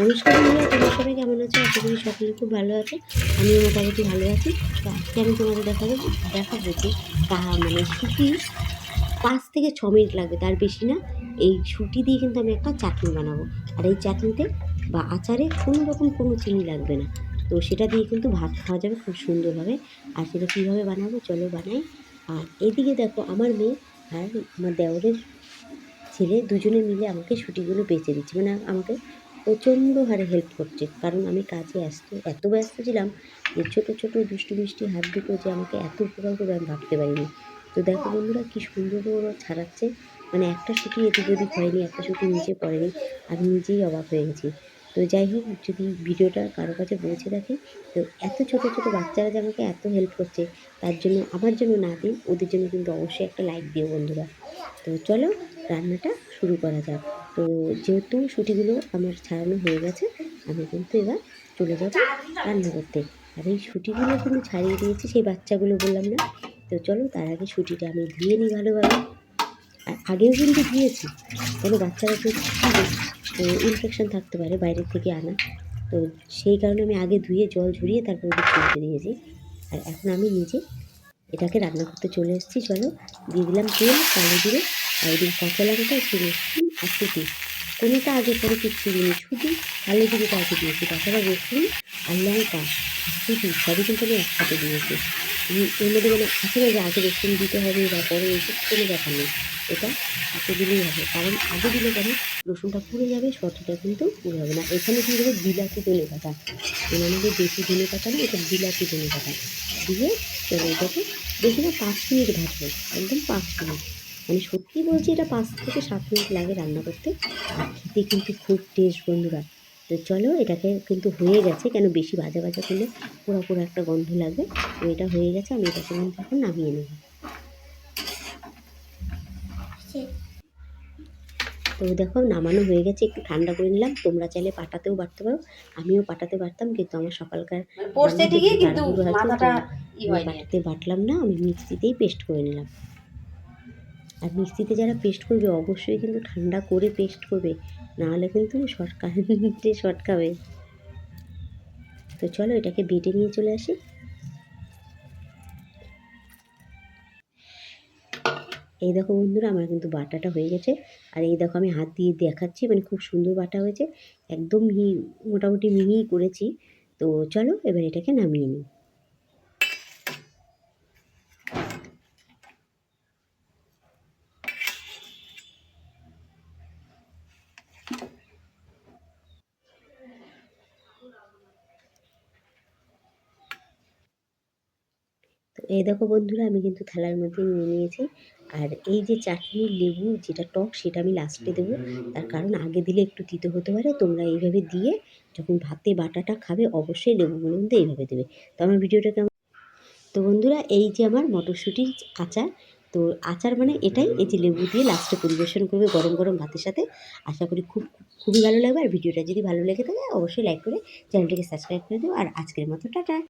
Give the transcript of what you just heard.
নমস্কার বন্ধুরা, তোমার সবাই কেমন আছো? আশা করি সকলে খুব ভালো আছে। আমিও মোটামুটি ভালো আছি। তো আজকে আমি তোমাদের দেখাবো দেখাবো যে, তা মানে শুটি পাঁচ থেকে ছ মিনিট লাগবে, তার বেশি না। এই শুটি দিয়ে কিন্তু আমি একটা চাটনি বানাবো। আর এই চাটনিতে বা আচারে কোনো রকম কোনো চিনি লাগবে না। তো সেটা দিয়ে কিন্তু ভাত খাওয়া যাবে খুব সুন্দরভাবে। আর সেটা কীভাবে বানাবো, চলো বানাই। আর এদিকে দেখো, আমার মেয়ে আর আমার দেওরের ছেলে দুজনে মিলে আমাকে ছুটিগুলো বেঁচে দিচ্ছে। মানে আমাকে প্রচণ্ড হারে হেল্প করছে। কারণ আমি কাজে আসতে, এত ব্যস্ত ছিলাম যে ছোটো ছোটো দুষ্টু, মিষ্টি হাত দুটো যে আমাকে এত উপকার করবে আমি ভাবতে পারিনি। তো দেখো বন্ধুরা কী সুন্দর ওরা ছাড়াচ্ছে। মানে একটা ছুটি এদিক ওদিক হয়নি, একটা ছুটি নিচে পড়েনি। আমি নিজেই অবাক হয়ে গেছি। তো যাই হোক, যদি ভিডিওটা কারও কাছে পৌঁছে থাকে তো এত ছোটো ছোটো বাচ্চারা যে আমাকে এত হেল্প করছে, তার জন্য, আমার জন্য না দিন, ওদের জন্য কিন্তু অবশ্যই একটা লাইক দিও বন্ধুরা। তো চলো, রান্নাটা শুরু করা যাক। তো যেহেতু সুটিগুলো আমার ছাড়ানো হয়ে গেছে, আমি কিন্তু এবার চলে যাব রান্না করতে আর এই সুটিগুলো কিন্তু ছাড়িয়ে দিয়েছি, সেই বাচ্চাগুলো বললাম না। তো চলো তার আগে সুটিটা আমি ধুয়ে নিই ভালোভাবে। আর আগেও কিন্তু ধুয়েছি, কেন বাচ্চারা তো ইনফেকশন থাকতে পারে বাইরের থেকে আনা। তো সেই কারণে আমি আগে ধুয়ে জল ঝরিয়ে তারপর ওদের ছুটিতে দিয়েছি আর এখন আমি নিজে এটাকে রান্না করতে চলে এসেছি, চলো দিয়ে দিলাম তেল, কালো জিরে, আর এদিকে কাঁচা লঙ্কা একটু রসুন আর ছুটি কোনোটা আগে পরে কিচ্ছু দিইনি শুধু কালো জিরেটা আগে দিয়েছি তাছাড়া রসুন আর লঙ্কা। ছুটি সবই কিন্তু আমি একসাথে দিয়েছি। এর মধ্যে মানে না যে আগে রসুন দিতে হবে বা পরে এসব কোনো ব্যাপার নেই। এটা আগে দিলেই হবে। কারণ আগে দিলে পরে রসুনটা পুড়ে যাবে সবটা কিন্তু পুড়ে হবে না। এখানে কী হবে বিলাতি ধনে পাতা। মানে আমাদের দেশি ধনে পাতা না, এটা বিলাতি ধনে পাতা। দিয়ে চলে এটাকে বেশি না পাঁচ মিনিট ভাজবো। একদম পাঁচ মিনিট। মানে সত্যি বলছি এটা পাঁচ থেকে সাত মিনিট লাগে রান্না করতে। আর খেতে কিন্তু খুব টেস্ট বন্ধুরা। তো চলো এটাকে কিন্তু হয়ে গেছে। কেন বেশি ভাজা ভাজা করলে পুরো পুরো একটা গন্ধ লাগবে তো এটা হয়ে গেছে আমি এটাকে কিন্তু এখন নামিয়ে নেব। তো দেখো নামানো হয়ে গেছে। একটু ঠান্ডা করে নিলাম। তোমরা চাইলে পাটাতেও বাটতে পারো। আমিও পাটাতে বাটতাম কিন্তু আমার সকালকার মানে পাটাতে বাটলাম না। আমি মিক্সিতেই পেস্ট করে নিলাম। আর মিক্সিতে যারা পেস্ট করবে, অবশ্যই কিন্তু ঠান্ডা করে পেস্ট করবে। নাহলে কিন্তু শর্ট কারেন্টে শর্ট তো চলো এটাকে বেটে নিয়ে চলে আসি। এই দেখো বন্ধুরা, আমার কিন্তু বাটাটা হয়ে গেছে। আর এই দেখো আমি হাত দিয়ে দেখাচ্ছি মানে খুব সুন্দর বাটা হয়েছে। একদম মিহি মোটামুটি মিহি করেছি। তো চলো এবার এটাকে নামিয়ে নিই। তো এই দেখো বন্ধুরা, আমি কিন্তু থালার মধ্যে নিয়ে নিয়েছি। আর এই যে চাটনি লেবু, যেটা টক, সেটা আমি লাস্টে দেবো। তার কারণ আগে দিলে একটু তিতো হতে পারে, তোমরা এইভাবে দিয়ে যখন ভাতে বাটাটা খাবে, অবশ্যই লেবুগুলো কিন্তু এইভাবে দেবে। তো আমার ভিডিওটা কেমন? তো বন্ধুরা, এই যে আমার মটরশুঁটির আচার, তো আচার মানে এটাই, এই যে লেবু দিয়ে লাস্টে পরিবেশন করবে গরম গরম ভাতের সাথে। আশা করি খুব, খুবই ভালো লাগবে। আর ভিডিওটা যদি ভালো লেগে থাকে, অবশ্যই লাইক করে চ্যানেলটিকে সাবস্ক্রাইব করে দেবো। আর আজকের মতো, টাটা!